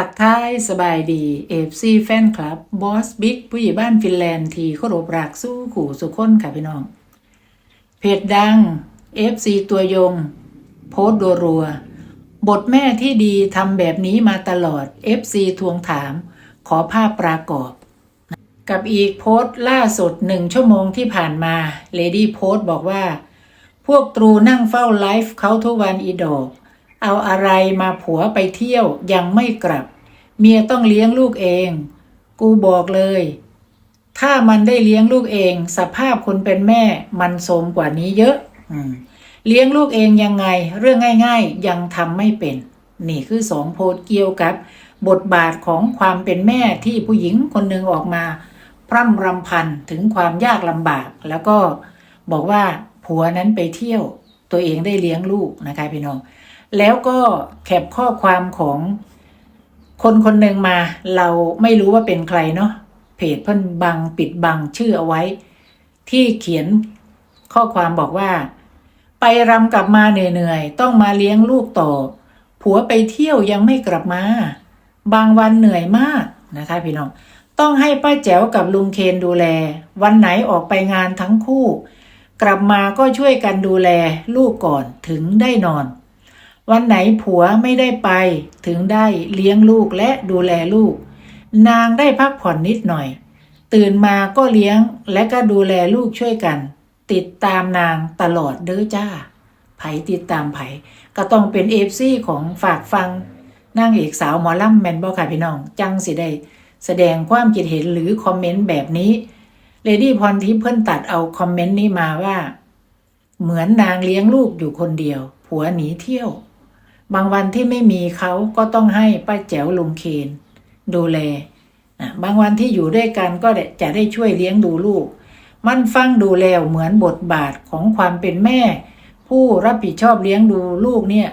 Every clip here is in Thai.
ทักทายสบายดีเอฟซีแฟนคลับบอสบิ๊กผู้ใหญ่บ้านฟินแลนด์ที่เคารพรักสู้ขู่สุขคนค่ะพี่น้อง เพจดัง FC ตัวยง โพสต์รัวๆบทแม่ที่ดีทำแบบนี้มาตลอด FC ทวงถาม ขอภาพประกอบ กับอีกโพสต์ล่าสุดหนึ่งชั่วโมงที่ผ่านมาเลดี้โพสต์บอกว่า พวกตรูนั่งเฝ้าไลฟ์เขาทุกวันอีดอก เอาอะไรมาผัวไปเที่ยวยังไม่กลับ เมียต้องเลี้ยงลูกเอง กูบอกเลย ถ้ามันได้เลี้ยงลูกเอง สภาพคนเป็นแม่มันโสมกว่านี้เยอะอเลี้ยงลูกเองยังไง เรื่องง่าย ๆ ยังทำไม่เป็น นี่คือสองโพสเกี่ยวกับบทบาทของความเป็นแม่ที่ผู้หญิงคนหนึ่งออกมา พร่ำรำพันถึงความยากลำบาก แล้วก็บอกว่าผัวนั้นไปเที่ยว ตัวเองได้เลี้ยงลูกนะคะพี่น้อง แล้วก็แคปข้อความของคนคนหนึ่งมา เราไม่รู้ว่าเป็นใครเนาะเพจเพิ่นบังปิดบังชื่อเอาไว้ ที่เขียนข้อความบอกว่า ไปรำกลับมาเหนื่อยๆ ต้องมาเลี้ยงลูกต่อ ผัวไปเที่ยวยังไม่กลับมา บางวันเหนื่อยมากนะคะพี่น้อง ต้องให้ป้าแจ๋วกับลุงเคนดูแล วันไหนออกไปงานทั้งคู่ กลับมาก็ช่วยกันดูแลลูกก่อนถึงได้นอน วันไหนผัวไม่ได้ไป ถึงได้เลี้ยงลูกและดูแลลูก นางได้พักผ่อนนิดหน่อย ตื่นมาก็เลี้ยงและก็ดูแลลูกช่วยกัน ติดตามนางตลอดเด้อจ้า ไผติดตามไผก็ต้องเป็นเอฟซีของฝากฟังนางเอกสาวหมอลำแมนบอค่ะพี่น้อง จังสิได้แสดงความคิดเห็นหรือคอมเมนต์แบบนี้เลดี้พรทิพย์เพิ่นตัดเอาคอมเมนต์นี้มาว่า เหมือนนางเลี้ยงลูกอยู่คนเดียว ผัวหนีเที่ยว บางวันที่ไม่มีเขาก็ต้องให้ป้าแจ๋วลุงเคนดูแลอะบางวันที่อยู่ด้วยกันก็จะได้ช่วยเลี้ยงดูลูก มันฟังดูแล้วเหมือนบทบาทของความเป็นแม่ ผู้รับผิดชอบเลี้ยงดูลูกเนี่ย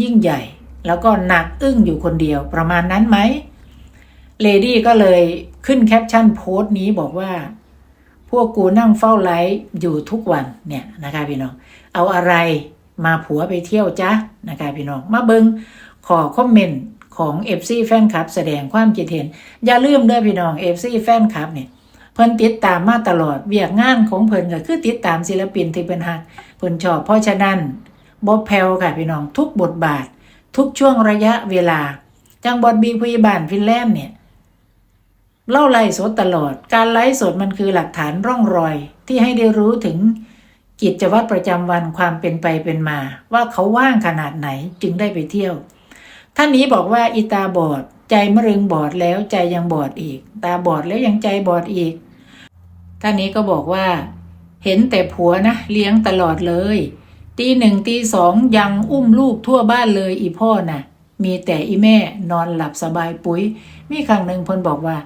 ยิ่งใหญ่ แล้วก็หนักอึ้งอยู่คนเดียวประมาณนั้นไหมเลดี้ก็เลยขึ้นแคปชั่นโพสต์นี้บอกว่า พวกกูนั่งเฝ้าไลฟ์อยู่ทุกวันเนี่ยนะคะพี่น้องเอาอะไร มาผัวไปเที่ยวจ้ะนะคะพี่น้องมาเบิงขอคอมเมนต์ของ FC แฟนคลับ แสดงความคิดเห็น อย่าลืมเด้อพี่น้อง FC แฟนคลับเนี่ยเพิ่นติดตามมาตลอดเวียกงานของเพิ่นก็คือติดตามศิลปินที่เพิ่นฮักเพิ่นชอบเพราะฉะนั้นบ่แผ่วค่ะพี่น้องทุกบทบาท ทุกช่วงระยะเวลา จังบอดบีพยาบาลฟินแลนด์เนี่ยเล่าไล่สดตลอด การไลฟ์สดมันคือหลักฐานร่องรอยที่ให้ได้รู้ถึง กิจวัตรประจำวันความเป็นไปเป็นมา ว่าเขาว่างขนาดไหนจึงได้ไปเที่ยว ท่านนี้บอกว่าอีตาบอด ใจมะเร็งบอดแล้วใจยังบอดอีก ตาบอดแล้วยังใจบอดอีก ท่านนี้ก็บอกว่า เห็นแต่ผัวนะ เลี้ยงตลอดเลยตีหนึ่งตีสองยังอุ้มลูกทั่วบ้านเลยอีพ่อน่ะ มีแต่อีแม่นอนหลับสบายปุ๋ย มีครั้งหนึ่งพนบอกว่า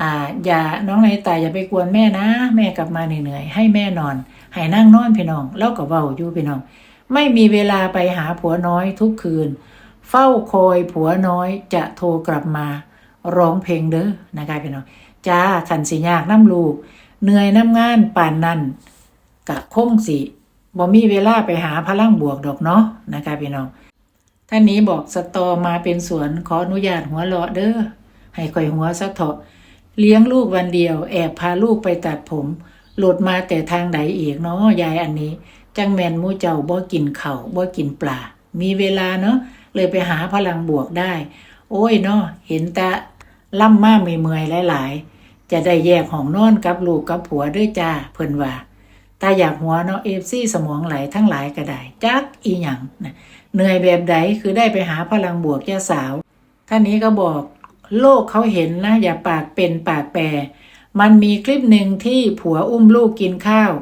อ่าอย่าน้องในตายอย่าไปกวนแม่นะ แม่กลับมาเหนื่อยๆให้แม่นอนให้นั่งนอนพี่น้องแล้วก็เว้าอยู่พี่น้อง ไม่มีเวลาไปหาผัวน้อยทุกคืน เฝ้าคอยผัวน้อยจะโทรกลับมาร้องเพลงเด้อนะคะพี่น้องจ้าขันสิยากน้ำลูกเหนื่อยน้ำงานป่านนั่นกะคงสิบ่มีเวลาไปหาพลังบวกดอกเนาะนะคะพี่น้องท่านนี้บอกสตอมาเป็นสวนขออนุญาตหัวเราะเด้อให้ข่อยหัวสะเถาะ เลี้ยงลูกวันเดียว แอบพาลูกไปตัดผม หลุดมาแต่ทางใดอีกเนาะยายอันนี้ จังแมนมูเจ้าบ่กินเข่าบ่กินปลา มีเวลาเนาะเลยไปหาพลังบวกได้ โอ้ยเนาะเห็นตาล่ำมากเมื่อยหลาย ๆ จะได้แยกห้องนอนกับลูกกับผัวด้วยจ้าเพิ่นว่าตาอยากหัวเนาะเอฟซีสมองไหลทั้งหลายก็ได้จักอีหยังนะเหนื่อยแบบใดคือได้ไปหาพลังบวกยาสาว ท่านนี้ก็บอก โลกเขาเห็นนะ อย่าปากเป็นปากแปรมันมีคลิปหนึ่งที่ผัวอุ้มลูกกินข้าว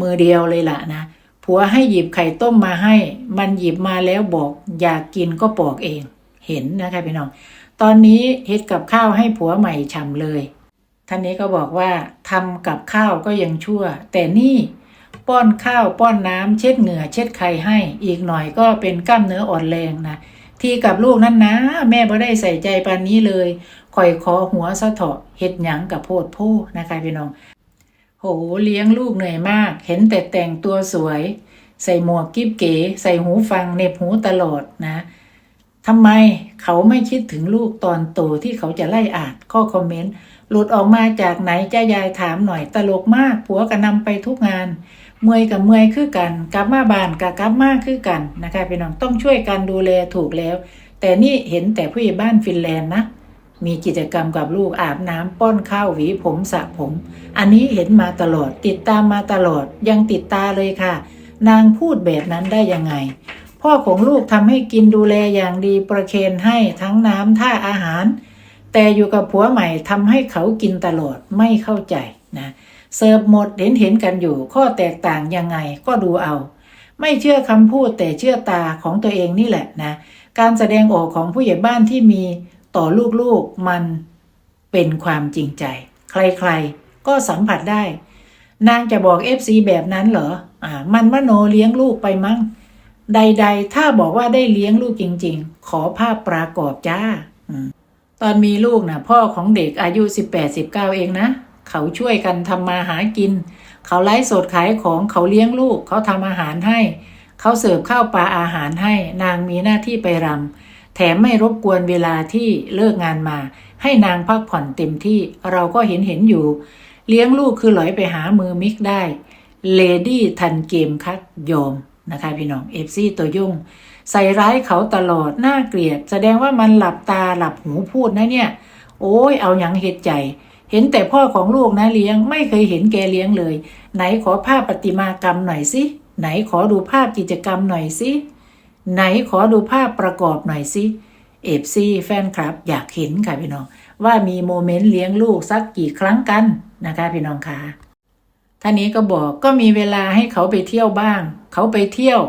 มือเดียวเลยล่ะนะ ผัวให้หยิบไข่ต้มมาให้ มันหยิบมาแล้วบอก อยากกินก็ปอกเอง เห็นนะคะพี่น้อง ตอนนี้เฮ็ดกับข้าวให้ผัวใหม่ฉ่ำเลย ท่านนี้ก็บอกว่าทำกับข้าวก็ยังชั่ว แต่นี่ป้อนข้าวป้อนน้ำเช็ดเหงื่อเช็ดไข่ให้ อีกหน่อยก็เป็นกล้ามเนื้ออ่อนแรงนะ ที่กับลูกนั่นนะ แม่บ่ได้ใส่ใจปานนี้เลยคอยขอหัวสะเถาะเห็ดหยังกับโพดผู้นะคะพี่น้องโหเลี้ยงลูกเหนื่อยมาก เห็นแต่แต่งตัวสวย ใส่หมวกกิ๊บเก๋ใส่หูฟังเน็บหูตลอดนะทำไมเขาไม่คิดถึงลูกตอนโตที่เขาจะไล่อ่านข้อคอมเมนต์ หลุดออกมาจากไหนจ้ายายถามหน่อยตลกมาก ผัวก็นำไปทุกงานเมอยกับเมอยคือกันกลับมาบ้านกับกลับมาคือกันนะคะพี่น้องต้องช่วยกันดูแลถูกแล้ว แต่นี่เห็นแต่ผู้ใหญ่บ้านฟินแลนด์นะมีกิจกรรมกับลูกอาบน้ำป้อนข้าวหวีผมสระผม อันนี้เห็นมาตลอด ติดตามมาตลอด ยังติดตาเลยค่ะ นางพูดแบบนั้นได้ยังไง พ่อของลูกทำให้กินดูแลอย่างดีประเคนให้ทั้งน้ำท่าอาหาร แต่อยู่กับผัวใหม่ทำให้เขากินตลอดไม่เข้าใจนะเสิร์ฟหมดเห็นเห็นกันอยู่ ข้อแตกต่างยังไงก็ดูเอา ไม่เชื่อคำพูดแต่เชื่อตาของตัวเองนี่แหละนะ การแสดงออกของผู้ใหญ่บ้านที่มีต่อลูกๆมันเป็นความจริงใจ ใครๆ ก็สัมผัสได้ นางจะบอกเอฟซีแบบนั้นเหรออ่ามันมโนเลี้ยงลูกไปมั้ง ใด ๆ ถ้าบอกว่าได้เลี้ยงลูกจริง ๆ ขอภาพประกอบจ้าอืม ตอนมีลูกนะพ่อของเด็กอายุ 18 19 เองนะ เขาช่วยกันทำมาหากิน เขาไลฟ์สดขายของเขาเลี้ยงลูก เขาทำอาหารให้ เขาเสิร์ฟข้าวปลาอาหารให้ นางมีหน้าที่ไปรำแถมไม่รบกวนเวลาที่เลิกงานมา ให้นางพักผ่อนเต็มที่เราก็เห็นเห็นอยู่ เลี้ยงลูกคือหลอยไปหามือมิกได้เลดี้ทันเกมคัดยอมนะคะพี่น้องเอฟซีตัวยุ่ง ใส่ร้ายเขาตลอดน่าเกลียด แสดงว่ามันหลับตาหลับหูพูดนะเนี่ย โอ้ยเอาหยังเหตุใจ เห็นแต่พ่อของลูกนะเลี้ยง ไม่เคยเห็นแกเลี้ยงเลย ไหนขอภาพประติมากรรมหน่อยสิไหนขอดูภาพกิจกรรมหน่อยสิไหนขอดูภาพประกอบหน่อยสิเอฟซีแฟนคลับ อยากเห็นค่ะพี่น้อง ว่ามีโมเมนต์เลี้ยงลูกสักกี่ครั้งกันนะคะพี่น้องคะท่านนี้ก็บอกก็มีเวลาให้เขาไปเที่ยวบ้าง เขาไปเที่ยว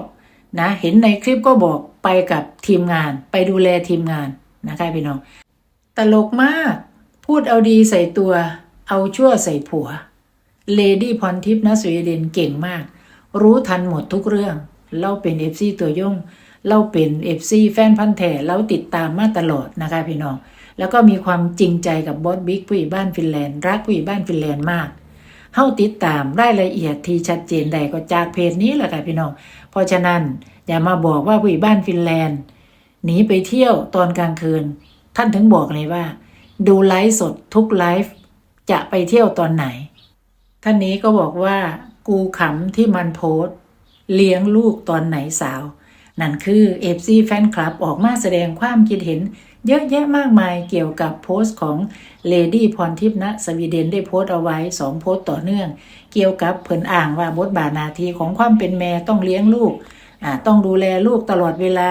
นะเห็นในคลิปก็บอกไปกับทีมงาน ไปดูแลทีมงานนะคะพี่น้อง ตลกมาก พูดเอาดีใส่ตัว เอาชั่วใส่ผัว เลดี้พรทิพย์นะสวีเดนเก่งมาก รู้ทันหมดทุกเรื่อง เราเป็นเอฟซีตัวยงเราเป็นเอฟซีแฟนพันธ์แท้เราติดตามมาตลอดนะคะพี่น้อง แล้วก็มีความจริงใจกับบอสบิ๊กผู้ใหญ่บ้านฟินแลนด์ รักผู้ใหญ่บ้านฟินแลนด์มาก เฮาติดตามรายละเอียดที่ชัดเจนใดก็จากเพจนี้แหละค่ะพี่น้อง เพราะฉะนั้นอย่ามาบอกว่าผู้หญ่บ้านฟินแลนด์หนีไปเที่ยวตอนกลางคืน ท่านถึงบอกเลยว่า ดูไลฟ์สดทุกไลฟ์จะไปเที่ยวตอนไหน ท่านนี้ก็บอกว่า กูขำที่มันโพสต์เลี้ยงลูกตอนไหนสาว นั่นคือเอฟซีแฟนคลับออกมาแสดงความคิดเห็น เยอะแยะมากมายเกี่ยวกับโพสต์ของเลดี้พรทิพย์ณสวีเดนได้โพสต์เอาไว้สองโพสต์ต่อเนื่อง เกี่ยวกับเพิ่นอ่างว่าบทบาทนาทีของความเป็นแม่ต้องเลี้ยงลูกต้องดูแลลูกตลอดเวลา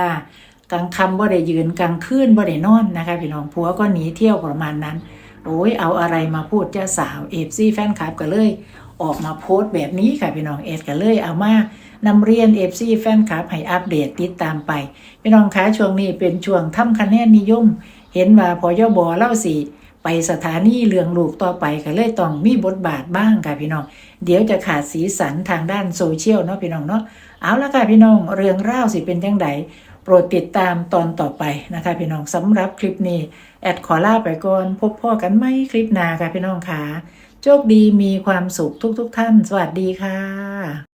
กลางค่ำบ่ได้ยืนกลางคืนบ่ได้นอนนะคะพี่น้องผัวก็หนีเที่ยวประมาณนั้นโอ้ยเอาอะไรมาพูดเจ้าสาวเอฟซีแฟนคลับก็เลย ออกมาโพสต์แบบนี้ค่ะพี่น้องเอสก็เลยเอามานำเรียนเอฟซีแฟนคลับให้อัปเดตติดตามไปพี่น้องคะช่วงนี้เป็นช่วงทำคะแนนนิยม เห็นว่าพอยบอเล่าสีไปสถานีเลืองลูกต่อไปก็เลยต้องมีบทบาทบ้างค่ะพี่น้อง เดี๋ยวจะขาดสีสันทางด้านโซเชียลเนาะพี่น้องเนาะเอาละค่ะพี่น้องเรื่องเล่าวสิเป็นจังไดโปรดติดตามตอนต่อไปนะคะพี่น้องสำหรับคลิปนี้ แอดขอลาไปก่อน พบพ่อกันไหมคลิปหน้าค่ะพี่น้องค่ะ โชคดีมีความสุขทุกๆทท่าน สวัสดีค่ะ